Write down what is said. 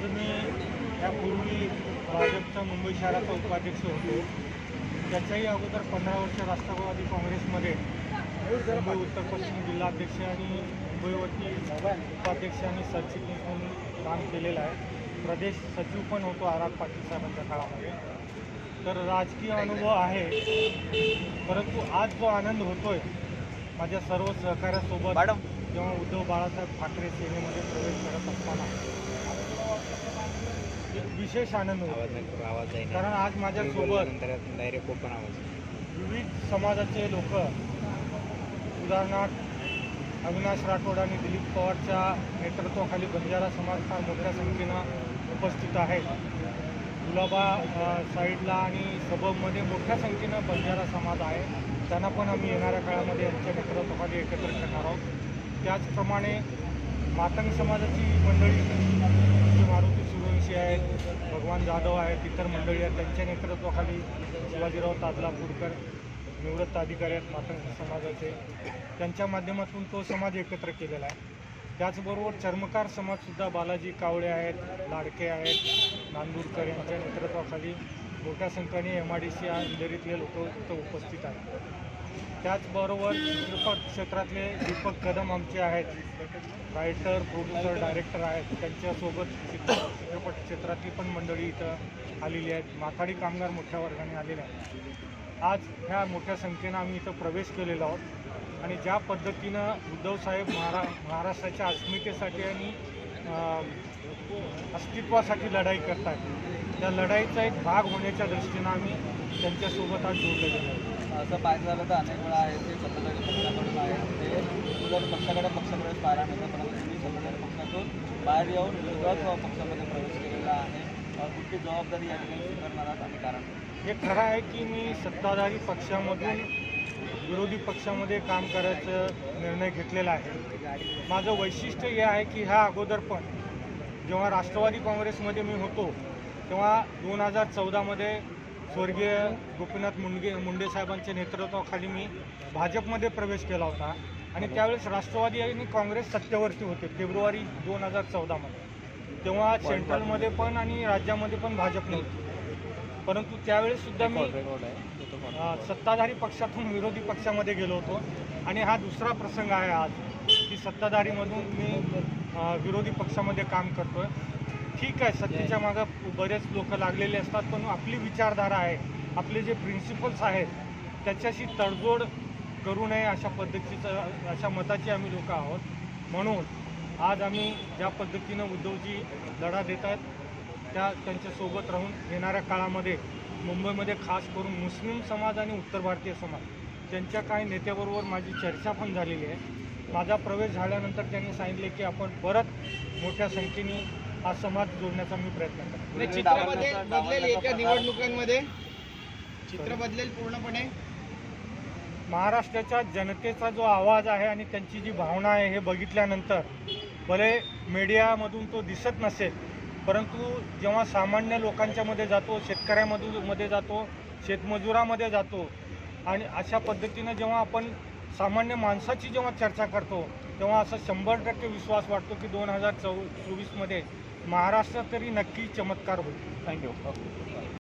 आज मी यापूर्वी भाजपचा मुंबई शहराचा उपाध्यक्ष होतो. त्याच्याही अगोदर पंधरा वर्ष राष्ट्रवादी काँग्रेसमध्ये मुंबई उत्तर पश्चिम जिल्हाध्यक्ष आणि मुंबईवरती उपाध्यक्ष आणि सरचिटणीस म्हणून काम केलेलं आहे. प्रदेश सचिव पण होतो आराग पाटील साहेबांच्या काळामध्ये. तर राजकीय अनुभव आहे परंतु आज जो आनंद होतोय माझ्या सर्व सहकाऱ्यासोबत मॅडम. जेव्हा उद्धव बाळासाहेब ठाकरे सेनेमध्ये प्रवेश करत असताना विशेष आनंद होतो. आवाज आहे. कारण आज माझ्यासोबत डायरेक्ट ओपन आवाज विविध समाजाचे लोक उदाहरणार्थ अविनाश राठोड आणि दिलीप पवारच्या नेतृत्वाखाली बंजारा समाज फार मोठ्या संख्येनं उपस्थित आहेत. गुलाबा साईडला आणि सबबमध्ये मोठ्या संख्येनं बंजारा समाज आहे. त्यांना पण आम्ही येणाऱ्या काळामध्ये यांच्या नेतृत्वाखाली एकत्र करणार आहोत. त्याचप्रमाणे मातंग समाजाची मंडळी मारुती सूर्यवंशी आहेत भगवान जाधव आहेत इतर मंडळी आहेत त्यांच्या नेतृत्वाखाली शिवाजीराव ताजलापूरकर निवृत्त अधिकारी आहेत मातंग समाजाचे. त्यांच्या माध्यमातून तो समाज एकत्र केलेला आहे. त्याचबरोबर चर्मकार समाजसुद्धा बालाजी कावळे आहेत लाडके आहेत नांदूरकर यांच्या नेतृत्वाखाली मोठ्या संख्येने एम आय डी सी या अंधेरीतले लोक इथं उपस्थित आहेत. त्याचबरोबर चित्रपट क्षेत्रातले दीपक कदम आमचे आहेत. रायटर प्रोड्युसर डायरेक्टर आहेत. त्यांच्यासोबत चित्र चित्रपट क्षेत्रातली पण मंडळी इथं आलेली आहेत. माथाडी कामगार मोठ्या वर्गाने आलेले आहेत. आज ह्या मोठ्या संख्येनं आम्ही इथं प्रवेश केलेलो आहोत. आणि ज्या पद्धतीनं उद्धवसाहेब महारा महाराष्ट्राच्या अस्मितेसाठी आणि अस्तित्वासाठी लढाई करतात त्या लढाईचा एक भाग होण्याच्या दृष्टीनं आम्ही त्यांच्यासोबत आज जोडले गेलो आहोत. असं पाहायचं झालं तर अनेक वेळा आहे ते सत्ताधारी पक्षाकडून आहे. ते विरोध पक्षाकडे पक्षाकडे पाहायला मिळतं परंतु त्यांनी सत्ताधारी पक्षातून बाहेर येऊन विरोधक पक्षामध्ये प्रवेश केलेला आहे. कुठली जबाबदारी या ठिकाणी स्वीकारणार आहात आणि कारण हे खरं आहे की मी सत्ताधारी पक्षामधून विरोधी पक्षामध्ये काम करायचं निर्णय घेतलेला आहे. माझं वैशिष्ट्य हे आहे की ह्या अगोदर पण जेव्हा राष्ट्रवादी काँग्रेसमध्ये मी होतो तेव्हा दोन हजार चौदामध्ये स्वर्गीय गोपीनाथ मुंडगे मुंडे साहेबांच्या नेतृत्वाखाली मी भाजपमध्ये प्रवेश केला होता. आणि त्यावेळेस राष्ट्रवादी आणि काँग्रेस सत्तेवरती होते फेब्रुवारी दोन हजार चौदामध्ये तेव्हा सेंट्रलमध्ये पण आणि राज्यामध्ये पण भाजप नव्हती. परंतु त्यावेळेस सुद्धा मी आहे. सत्ताधारी पक्षातून विरोधी पक्षामध्ये गेलो होतो. आणि हा दुसरा प्रसंग आहे आज. की सत्ताधारीमधून मी विरोधी पक्षामध्ये काम करतोय. ठीक आहे सत्तेच्या मागं बरेच लोक लागलेले असतात पण आपली विचारधारा आहे आपले जे प्रिन्सिपल्स आहेत त्याच्याशी तडजोड करू नये अशा पद्धतीचं अशा मताचे आम्ही लोक आहोत. म्हणून आज आम्ही ज्या पद्धतीनं उद्धवजी लढा देत आहेत त्या त्यांच्यासोबत राहून येणाऱ्या काळामध्ये मुंबईमध्ये खास करून मुस्लिम समाज आणि उत्तर भारतीय समाज त्यांच्या काही नेत्याबरोबर माझी चर्चा पण झालेली आहे. माझा प्रवेश झाल्यानंतर त्यांनी सांगितले की आपण परत मोठ्या संख्येने हा समाज जोडण्याचा मी प्रयत्न करतो. नाही, चित्र बदलेल येत्या निवडणुकांमध्ये? चित्र बदलेल पूर्णपणे? महाराष्ट्राच्या जनतेचा जो आवाज आहे आणि त्यांची जी भावना आहे हे बघितल्यानंतर भले मीडियामधून तो दिसत नसेल परंतु जेव्हा सामान्य लोकांच्या मध्ये जातो शेतकऱ्यामधून मध्ये जातो शेतमजुरामध्ये जातो आणि अशा पद्धतीनं जेव्हा आपण सामान्य माणसाची जेव्हा चर्चा करतो तेव्हा असं शंभर टक्के विश्वास वाटतो की दोन हजार चौ चोवीसमध्ये महाराष्ट्रात तरी नक्की चमत्कार होईल. थँक्यू